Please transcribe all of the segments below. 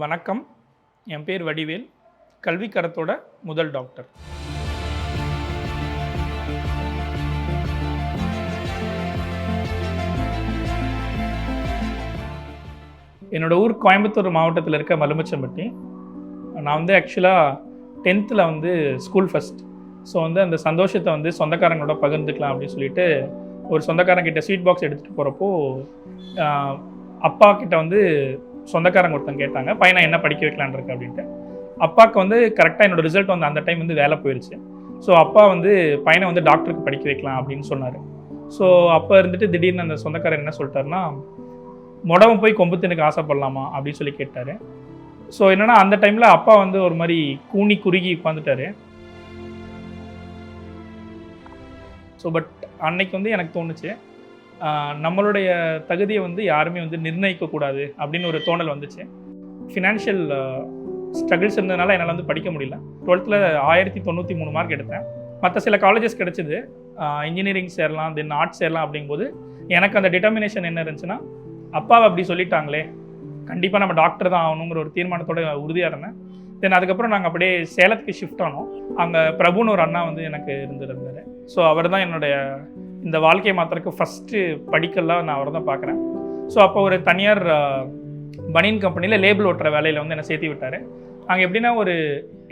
வணக்கம். என் பேர் வடிவேல். கல்விக்கரத்தோட முதல் டாக்டர். என்னோடய ஊர் கோயம்புத்தூர் மாவட்டத்தில் இருக்க மலுமச்சம்பட்டி. நான் வந்து ஆக்சுவலாக டென்த்தில் வந்து ஸ்கூல் ஃபஸ்ட் ஸோ வந்து அந்த சந்தோஷத்தை வந்து சொந்தக்காரங்களோட பகிர்ந்துக்கலாம் அப்படின்னு சொல்லிட்டு ஒரு சொந்தக்காரங்கிட்ட ஸ்வீட் பாக்ஸ் எடுத்துகிட்டு போகிறப்போ அப்பா கிட்ட வந்து சொந்தக்காரங்க ஒருத்தன் கேட்டாங்க பையனை என்ன படிக்க வைக்கலான் இருக்கு? அப்படின்ட்டு. அப்பாவுக்கு வந்து கரெக்டாக என்னோட ரிசல்ட் வந்து அந்த டைம் வந்து வேலை போயிடுச்சு ஸோ அப்பா வந்து பையனை வந்து டாக்டருக்கு படிக்க வைக்கலாம் அப்படின்னு சொன்னார். ஸோ அப்போ இருந்துட்டு திடீர்னு அந்த சொந்தக்காரர் என்ன சொல்லிட்டாருன்னா முடவன் போய் கொம்பு தின்னுக்கு ஆசைப்படலாமா? அப்படின்னு சொல்லி கேட்டார். ஸோ என்னன்னா அந்த டைமில் அப்பா வந்து ஒரு மாதிரி கூனி குறுகி உட்காந்துட்டாரு ஸோ பட் அன்னைக்கு வந்து எனக்கு தோணுச்சு நம்மளுடைய தகுதியை வந்து யாருமே வந்து நிர்ணயிக்கக்கூடாது அப்படின்னு ஒரு தோணல் வந்துச்சு. ஃபினான்ஷியல் ஸ்ட்ரகிள்ஸ் இருந்ததுனால என்னால் வந்து படிக்க முடியல. டுவெல்த்தில் ஆயிரத்தி தொண்ணூற்றி மூணு மார்க் எடுத்தேன். மற்ற சில காலேஜஸ் கிடச்சிது. இன்ஜினியரிங் சேரலாம் தென் ஆர்ட்ஸ் சேரலாம் அப்படிங்கும்போது எனக்கு அந்த டிட்டர்மினேஷன் என்ன இருந்துச்சுன்னா அப்பாவை அப்படி சொல்லிட்டாங்களே கண்டிப்பாக நம்ம டாக்டர் தான் ஆகணுங்கிற ஒரு தீர்மானத்தோட உறுதியாக இருந்தேன். தென் அதுக்கப்புறம் நாங்கள் அப்படியே சேலத்துக்கு ஷிஃப்ட் ஆனோம். அங்கே பிரபுன்னு ஒரு அண்ணா வந்து எனக்கு இருந்திருந்தார். ஸோ அவர் தான் என்னுடைய இந்த வாழ்க்கையை மாத்திரக்கு ஃபஸ்ட்டு படிக்கலாம் நான் அவரை தான் பார்க்குறேன். ஸோ அப்போ ஒரு தனியார் பனியன் கம்பெனியில் லேபிள் ஓட்டுற வேலையில் வந்து என்னை சேர்த்து விட்டார். அங்கே எப்படின்னா ஒரு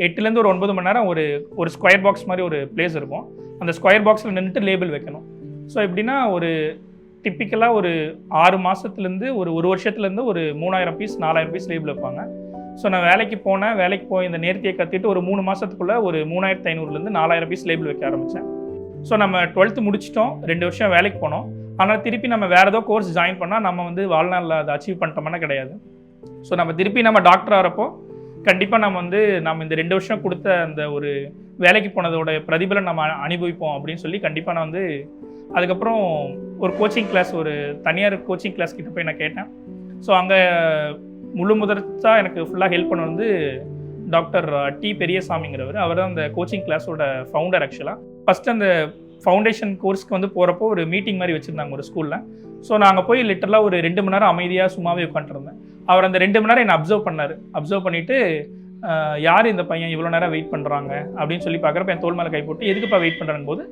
எட்டுலேருந்து ஒரு ஒன்பது மணி நேரம் ஒரு ஒரு ஸ்கொயர் பாக்ஸ் மாதிரி ஒரு பிளேஸ் இருக்கும். அந்த ஸ்கொயர் பாக்ஸில் நின்றுட்டு லேபிள் வைக்கணும். ஸோ எப்படின்னா ஒரு டிப்பிக்கலாக ஒரு ஆறு மாதத்துலேருந்து ஒரு ஒரு வருஷத்துலேருந்து ஒரு மூணாயிரம் பீஸ் நாலாயிரம் பீஸ் லேபிள் வைப்பாங்க. ஸோ நான் வேலைக்கு போனேன். வேலைக்கு போய் இந்த நேர்த்தியை கற்றுட்டு ஒரு மூணு மாதத்துக்குள்ளே ஒரு மூணாயிரத்து ஐநூறுலேருந்து நாலாயிரம் பீஸ் லேபிள் வைக்க ஆரம்பித்தேன் ஸோ நம்ம டுவெல்த்து முடிச்சிட்டோம். ரெண்டு வருஷம் வேலைக்கு போனோம். ஆனால் திருப்பி நம்ம வேறு ஏதோ கோர்ஸ் ஜாயின் பண்ணால் நம்ம வந்து வாழ்நாளில் அதை அச்சீவ் பண்ணிட்டோம்னா கிடையாது. ஸோ நம்ம திருப்பி நம்ம டாக்டர் ஆகிறப்போ கண்டிப்பாக நம்ம வந்து நம்ம இந்த ரெண்டு வருஷம் கொடுத்த அந்த ஒரு வேலைக்கு போனதோட பிரதிபலன் நம்ம அனுபவிப்போம் அப்படின்னு சொல்லி கண்டிப்பாக நான் வந்து அதுக்கப்புறம் ஒரு கோச்சிங் கிளாஸ் ஒரு தனியார் கோச்சிங் கிளாஸ் கிட்ட போய் நான் கேட்டேன். ஸோ அங்கே முழு முதற்சா எனக்கு ஃபுல்லாக ஹெல்ப் பண்ண வந்து டாக்டர் டி பெரியசாமிங்கிறவர். அவர் தான் அந்த கோச்சிங் கிளாஸோட ஃபவுண்டர் ஆக்சுவலாக ஃபஸ்ட் அந்த ஃபவுண்டேஷன் கோர்ஸ்க்கு வந்து போகிறப்போ ஒரு மீட்டிங் மாதிரி வச்சுருந்தாங்க ஒரு ஸ்கூலில் ஸோ நாங்கள் போய் லிட்டரலாக ஒரு ரெண்டு மணி நேரம் அமைதியாக சும்மாவே உட்காந்துருந்தேன் அவர் அந்த ரெண்டு மணி நேரம் என்னை அப்சர்வ் பண்ணார். அப்சர்வ் பண்ணிவிட்டு யார் இந்த பையன்? இவ்வளோ நேரம் வெயிட் பண்ணுறாங்க அப்படின்னு சொல்லி பார்க்குறப்ப என் தோல் மேலே கை போட்டு எதுக்குப்பா வெயிட் பண்ணுறாங்க போது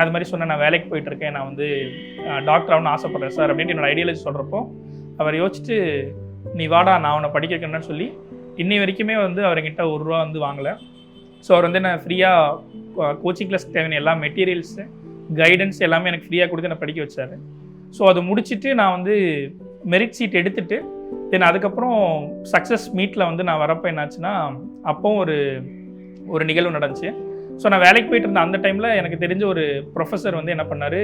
அது மாதிரி சொன்னேன் நான் வேலைக்கு போயிட்டுருக்கேன். நான் வந்து டாக்டர் ஆகணும்னு ஆசைப்பட்றேன் சார். அப்படின்ட்டு என்னோட ஐடியாலஜி சொல்கிறப்போ அவர் யோசிச்சுட்டு நீ வாடா நான் அவனை படிக்க வைக்கணும்னு சொல்லி இன்னி வரைக்குமே வந்து அவர்கிட்ட ஒரு ரூபா வந்து வாங்கலை. ஸோ அவர் வந்து நான் ஃப்ரீயாக கோச்சிங் கிளாஸ் தேவையான எல்லா மெட்டீரியல்ஸு கைடன்ஸ் எல்லாமே எனக்கு ஃப்ரீயாக கொடுத்து என்னை படிக்க வச்சார். ஸோ அதை முடிச்சுட்டு நான் வந்து மெரிட் சீட் எடுத்துட்டு தென் அதுக்கப்புறம் சக்ஸஸ் மீட்டில் வந்து நான் வரப்போ என்னாச்சுன்னா அப்போவும் ஒரு ஒரு நிகழ்வு நடந்துச்சு. ஸோ நான் வேலைக்கு போயிட்டு இருந்த அந்த டைமில் எனக்கு தெரிஞ்ச ஒரு ப்ரொஃபஸர் வந்து என்ன பண்ணார்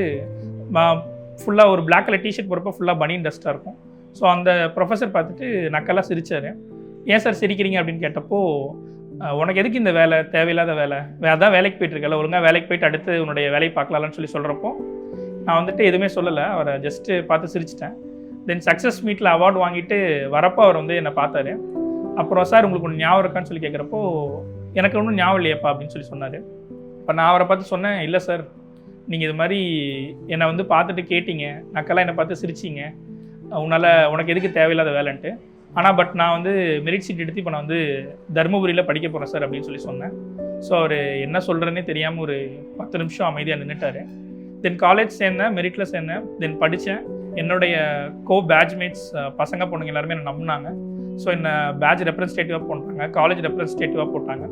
ஃபுல்லாக ஒரு பிளாக் கலர் டிஷர்ட் போகிறப்ப ஃபுல்லாக பனியன் டஸ்ட்டாக இருக்கும். ஸோ அந்த ப்ரொஃபஸர் பார்த்துட்டு நக்கெல்லாம் சிரிச்சார். ஏன் சார் சிரிக்கிறீங்க அப்படின்னு கேட்டப்போ உனக்கு எதுக்கு இந்த வேலை? தேவையில்லாத வேலை? வேறு தான் வேலைக்கு போயிட்டுருக்கல ஒழுங்காக வேலைக்கு போயிட்டு அடுத்து உன்னுடைய வேலையை பார்க்கலாம்னு சொல்லி சொல்கிறப்போ நான் வந்துட்டு எதுவுமே சொல்லலை. அவரை ஜஸ்ட்டு பார்த்து சிரிச்சிட்டேன். தென் சக்ஸஸ் மீட்டில் அவார்டு வாங்கிட்டு வரப்போ அவர் வந்து என்னை பார்த்தாரு. அப்புறம் சார் உங்களுக்கு ஒன்று ஞாபகம் இருக்கான்னு சொல்லி கேட்குறப்போ எனக்கு ஒன்றும் ஞாபகம் இல்லையப்பா அப்படின்னு சொல்லி சொன்னார். இப்போ நான் அவரை பார்த்து சொன்னேன் இல்லை சார் நீங்கள் இது மாதிரி என்னை வந்து பார்த்துட்டு கேட்டீங்க. நக்கெல்லாம் என்னை பார்த்து சிரிச்சிங்க. உன்னால் உனக்கு எதுக்கு தேவையில்லாத வேலைன்ட்டு. ஆனால் பட் நான் வந்து மெரிட் சீட் எடுத்து இப்போ நான் வந்து தருமபுரியில் படிக்க போகிறேன் சார் அப்படின்னு சொல்லி சொன்னேன். ஸோ அவர் என்ன சொல்கிறேன்னே தெரியாமல் ஒரு பத்து நிமிஷம் அமைதியாக நின்றுட்டார் தென் காலேஜ் சேர்ந்தேன் மெரிட்டில் சேர்ந்தேன். தென் படித்தேன் என்னுடைய கோ பேட்ச்மேட்ஸ் பசங்க பொண்ணுங்க எல்லாருமே என்னை நம்பினாங்க. ஸோ என்ன பேட்ச் ரெப்ரஸன்டேட்டிவாக போட்டாங்க காலேஜ் ரெப்ரஸன்டேட்டிவாக போட்டாங்க.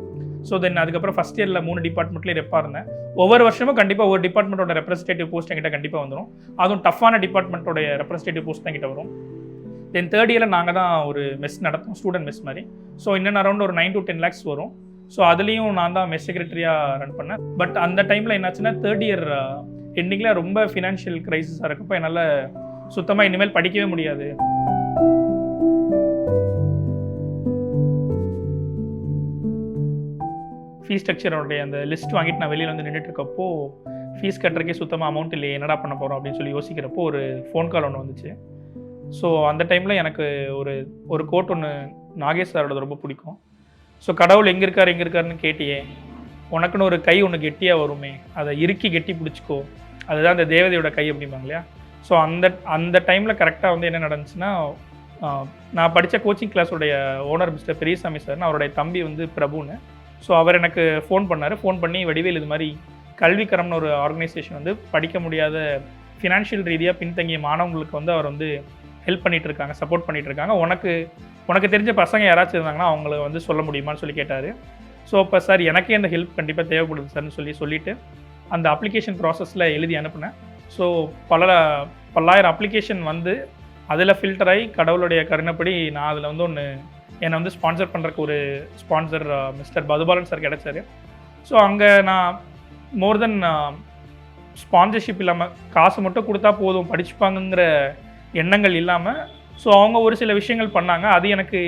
ஸோ தென் அதுக்கப்புறம் ஃபஸ்ட் இயரில் மூணு டிபார்ட்மெண்ட்லேயே ரெப்பாக இருந்தேன். ஒவ்வொரு வருஷமும் கண்டிப்பாக ஒரு டிபார்ட்மெண்ட்டோட ரெப்ரஸன்டேட்டிவ் போஸ்ட் என்கிட்ட கண்டிப்பாக வந்துடும் அதுவும் டஃப்பான டிபார்ட்மெண்ட்டோட ரெப்ரஸன்டேட்டிவ் போஸ்ட் தான் கிட்ட வரும். தென் தேர்ட் இயரில் நாங்கள் தான் ஒரு மெஸ் நடத்தோம் ஸ்டூடெண்ட் மெஸ் மாதிரி. ஸோ இன்னும் அரௌண்ட் ஒரு நைன் டு டென் லேக்ஸ் வரும். ஸோ அதுலேயும் நான் தான் மெஸ் செக்ரட்டரியாக ரன் பண்ணேன். பட் அந்த டைமில் என்னாச்சுன்னா தேர்ட் இயர் எண்டிங்கில் ரொம்ப ஃபினான்ஷியல் க்ரைசிஸாக இருக்கப்போ என்னால் சுத்தமாக இனிமேல் படிக்கவே முடியாது. ஃபீஸ் ஸ்ட்ரக்சரோடைய அந்த லிஸ்ட் வாங்கிட்டு நான் வெளியில் வந்து நின்றுட்டு இருக்கப்போ ஃபீஸ் கட்டுறக்கே சுத்தமாக அமௌண்ட் இல்லையே என்னடா பண்ண போகிறோம் அப்படின்னு சொல்லி யோசிக்கிறப்போ ஒரு ஃபோன் கால் ஒன்று வந்துச்சு. ஸோ அந்த டைமில் எனக்கு ஒரு ஒரு கோட் ஒன்று நாகேஷ் சாரோடது ரொம்ப பிடிக்கும். ஸோ கடவுள் எங்கே இருக்கார் எங்கே இருக்காருன்னு கேட்டியே. உனக்குன்னு ஒரு கை ஒன்று கெட்டியாக வருமே. அதை இறுக்கி கெட்டி பிடிச்சிக்கோ. அதுதான் அந்த தேவதையோட கை அப்படிம்பாங்க இல்லையா? ஸோ அந்த அந்த டைமில் கரெக்டாக வந்து என்ன நடந்துச்சுன்னா நான் படித்த கோச்சிங் கிளாஸோடைய ஓனர் மிஸ்டர் பெரியசாமி சார் அவருடைய தம்பி வந்து பிரபுன்னு. ஸோ அவர் எனக்கு ஃபோன் பண்ணார். ஃபோன் பண்ணி வடிவேல் இது மாதிரி கல்விக்கரம்னு ஒரு ஆர்கனைசேஷன் வந்து படிக்க முடியாத ஃபினான்ஷியல் ரீதியாக பின்தங்கிய மாணவங்களுக்கு வந்து அவர் வந்து ஹெல்ப் பண்ணிட்டு இருக்காங்க சப்போர்ட் பண்ணிட்டு இருக்காங்க உனக்கு உனக்கு தெரிஞ்ச பசங்க யாராச்சும் இருந்தாங்கன்னா அவங்கள வந்து சொல்ல முடியுமான்னு சொல்லி கேட்டார். ஸோ அப்போ சார் எனக்கே அந்த ஹெல்ப் கண்டிப்பாக தேவைப்படுது சார்னு சொல்லி சொல்லிவிட்டு அந்த அப்ளிகேஷன் ப்ராசஸில் எழுதி அனுப்புனேன். ஸோ பல பல்லாயிரம் அப்ளிகேஷன் வந்து அதில் ஃபில்டர் ஆகி கடவுளுடைய கருணைப்படி நான் அதில் வந்து ஒன்று என்னை வந்து ஸ்பான்சர் பண்ணுறக்கு ஒரு ஸ்பான்சர் மிஸ்டர் பதுபாலன் சார் கிடைச்சாரு. ஸோ அங்கே நான் மோர் தென் ஸ்பான்சர்ஷிப் இல்லாமல் காசு மட்டும் கொடுத்தா போதும் படிச்சுப்பாங்கங்கிற எண்ணங்கள் இல்லாமல் ஸோ அவங்க ஒரு சில விஷயங்கள் பண்ணாங்க. அது எனக்கு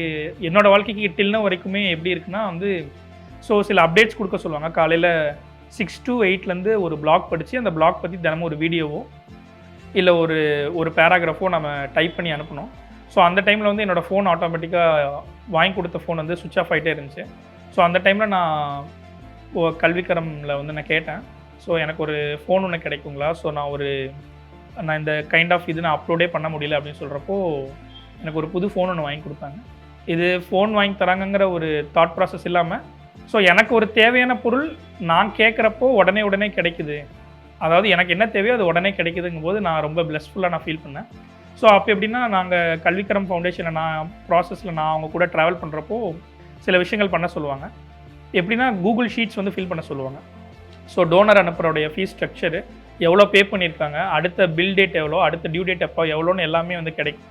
என்னோடய வாழ்க்கைக்கு டில்ன வரைக்குமே எப்படி இருக்குன்னா வந்து ஸோ சில அப்டேட்ஸ் கொடுக்க சொல்லுவாங்க. காலையில் சிக்ஸ் டு எயிட்லேருந்து ஒரு பிளாக் படித்து அந்த பிளாக் பற்றி தினமும் ஒரு வீடியோவோ இல்லை ஒரு ஒரு பேராகிராஃபோ நம்ம டைப் பண்ணி அனுப்பணும் ஸோ அந்த டைமில் வந்து என்னோடய ஃபோன் ஆட்டோமேட்டிக்காக வாங்கி கொடுத்த ஃபோன் வந்து சுவிச் ஆஃப் ஆகிட்டே இருந்துச்சு. ஸோ அந்த டைமில் நான் ஓ- கல்விக்கரமில் வந்து நான் கேட்டேன். ஸோ எனக்கு ஒரு ஃபோன் ஒன்று கிடைக்குங்களா? ஸோ நான் ஒரு நான் இந்த கைண்ட் ஆஃப் இது நான் அப்லோடே பண்ண முடியல அப்படின்னு சொல்கிறப்போ எனக்கு ஒரு புது ஃபோன் ஒன்று வாங்கி கொடுத்தாங்க. இது ஃபோன் வாங்கி தராங்கங்கிற ஒரு தாட் ப்ராசஸ் இல்லாமல் ஸோ எனக்கு ஒரு தேவையான பொருள் நான் கேட்குறப்போ உடனே உடனே கிடைக்குது. அதாவது எனக்கு என்ன தேவையோ அது உடனே கிடைக்குதுங்கும் போது நான் ரொம்ப பிளஸ்ஃபுல்லாக நான் ஃபீல் பண்ணேன். ஸோ அப்போ எப்படின்னா நாங்கள் கல்விக்கரம் ஃபவுண்டேஷனை நான் ப்ராசஸில் நான் அவங்க கூட ட்ராவல் பண்ணுறப்போ சில விஷயங்கள் பண்ண சொல்லுவாங்க. எப்படின்னா கூகுள் ஷீட்ஸ் வந்து ஃபில் பண்ண சொல்லுவாங்க. ஸோ டோனர் அனுப்புகிறோடைய ஃபீஸ் ஸ்ட்ரக்சரு எவ்வளோ பே பண்ணியிருக்காங்க அடுத்த பில் டேட் எவ்வளோ அடுத்த டியூ டேட் எப்போ எவ்வளோன்னு எல்லாமே வந்து கிடைக்கும்.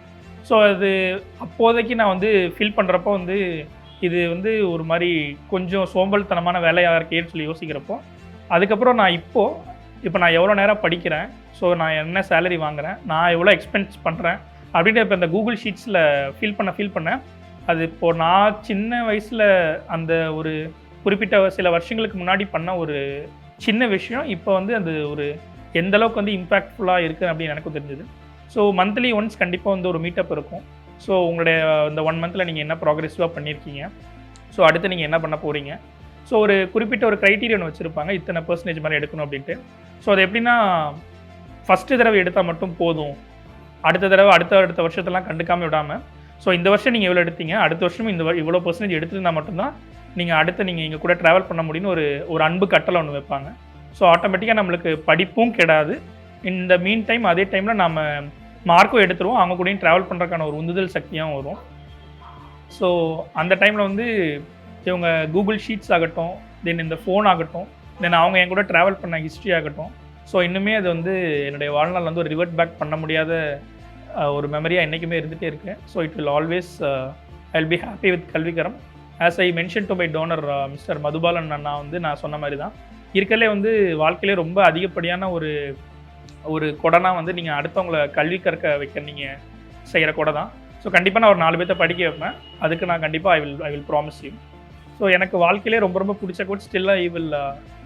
ஸோ அது அப்போதைக்கு நான் வந்து ஃபில் பண்ணுறப்போ வந்து இது வந்து ஒரு மாதிரி கொஞ்சம் சோம்பல்தனமான வேலையாக இருக்கேன்னு சொல்லி யோசிக்கிறப்போ அதுக்கப்புறம் நான் இப்போது இப்போ நான் எவ்வளோ நேரம் படிக்கிறேன் ஸோ நான் என்ன சேலரி வாங்குறேன் நான் எவ்வளோ எக்ஸ்பென்ஸ் பண்ணுறேன் அப்படின்ட்டு இப்போ இந்த கூகுள் ஷீட்ஸில் ஃபில் பண்ண ஃபில் பண்ணேன் அது இப்போது நான் சின்ன வயசில் அந்த ஒரு குறிப்பிட்ட சில வருஷங்களுக்கு முன்னாடி பண்ண ஒரு சின்ன விஷயம் இப்போ வந்து அது ஒரு எந்த அளவுக்கு வந்து இம்பாக்ட்ஃபுல்லாக இருக்குது அப்படின்னு எனக்கும் தெரிஞ்சது. ஸோ மந்த்லி ஒன்ஸ் கண்டிப்பாக வந்து ஒரு மீட்டப் இருக்கும். ஸோ உங்களுடைய இந்த ஒன் மந்தில் நீங்கள் என்ன ப்ராக்ரெசிவாக பண்ணியிருக்கீங்க ஸோ அடுத்து நீங்கள் என்ன பண்ண போகிறீங்க ஸோ ஒரு குறிப்பிட்ட ஒரு க்ரைட்டீரியன் வச்சுருப்பாங்க. இத்தனை பர்சன்டேஜ் மாதிரி எடுக்கணும் அப்படின்ட்டு. ஸோ அது எப்படின்னா ஃபஸ்ட்டு தடவை எடுத்தால் மட்டும் போதும். அடுத்த தடவை அடுத்த அடுத்த வருஷத்தெல்லாம் கண்டுக்காமல் விடாமல் ஸோ இந்த வருஷம் நீங்கள் எவ்வளோ எடுத்தீங்க? அடுத்த வருஷமும் இந்த வ- இவ்வளோ பர்சன்டேஜ் எடுத்திருந்தா மட்டும்தான் நீங்கள் அடுத்து நீங்கள் எங்கள் கூட ட்ராவல் பண்ண முடியும்னு ஒரு ஒரு அன்பு கட்டளை ஒன்று வைப்பாங்க. ஸோ ஆட்டோமேட்டிக்காக நம்மளுக்கு படிப்பும் கெடாது. இந்த மீன் டைம் அதே டைமில் நம்ம மார்க்கும் எடுத்துருவோம். அவங்க கூடயும் ட்ராவல் பண்ணுறதுக்கான ஒரு உந்துதல் சக்தியாகவும் வரும். ஸோ அந்த டைமில் வந்து இவங்க கூகுள் ஷீட்ஸ் ஆகட்டும் தென் இந்த ஃபோன் ஆகட்டும் தென் அவங்க என் கூட ட்ராவல் பண்ண ஹிஸ்ட்ரி ஆகட்டும். ஸோ இன்னுமே அது வந்து என்னுடைய வாழ்நாள் வந்து ஒரு ரிவர்ட் பேக் பண்ண முடியாத ஒரு மெமரியாக என்றைக்குமே இருந்துகிட்டே இருக்கேன் so it will always I will be happy with Kalvikaram. As I mention to my donor mister Madhubalan அண்ணா வந்து நான் சொன்ன மாதிரி தான். இருக்கலே வந்து வாழ்க்கையிலே ரொம்ப அதிகப்படியான ஒரு ஒரு கொடைனா வந்து நீங்கள் அடுத்தவங்களை கல்வி கற்க வைக்க நீங்கள் செய்கிற கொடை தான் ஸோ கண்டிப்பாக நான் ஒரு நாலு பேர்த்த படிக்க வைப்பேன். அதுக்கு நான் கண்டிப்பாக I will I will promise you so எனக்கு வாழ்க்கையிலே ரொம்ப ரொம்ப பிடிச்ச quote still I will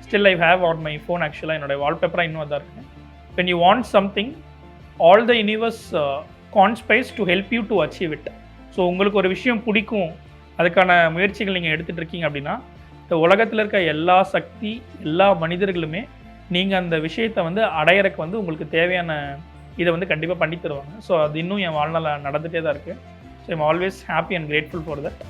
still I have on my phone ஆக்சுவலாக என்னோட வால்பேப்பராக இன்னும் அதான் இருக்கேன் when you want something all the universe conspires to help you to achieve it so உங்களுக்கு ஒரு விஷயம் பிடிக்கும் அதுக்கான முயற்சிகள் நீங்கள் எடுத்துகிட்டு இருக்கீங்க அப்படின்னா இந்த உலகத்தில் இருக்க எல்லா சக்தி எல்லா மனிதர்களுமே நீங்கள் அந்த விஷயத்தை வந்து அடையறக்கு வந்து உங்களுக்கு தேவையான இதை வந்து கண்டிப்பாக பண்ணி தருவாங்க. ஸோ அது இன்னும் என் வாழ்நாளில் நடந்துகிட்டே தான் இருக்குது so I'm always happy and grateful for that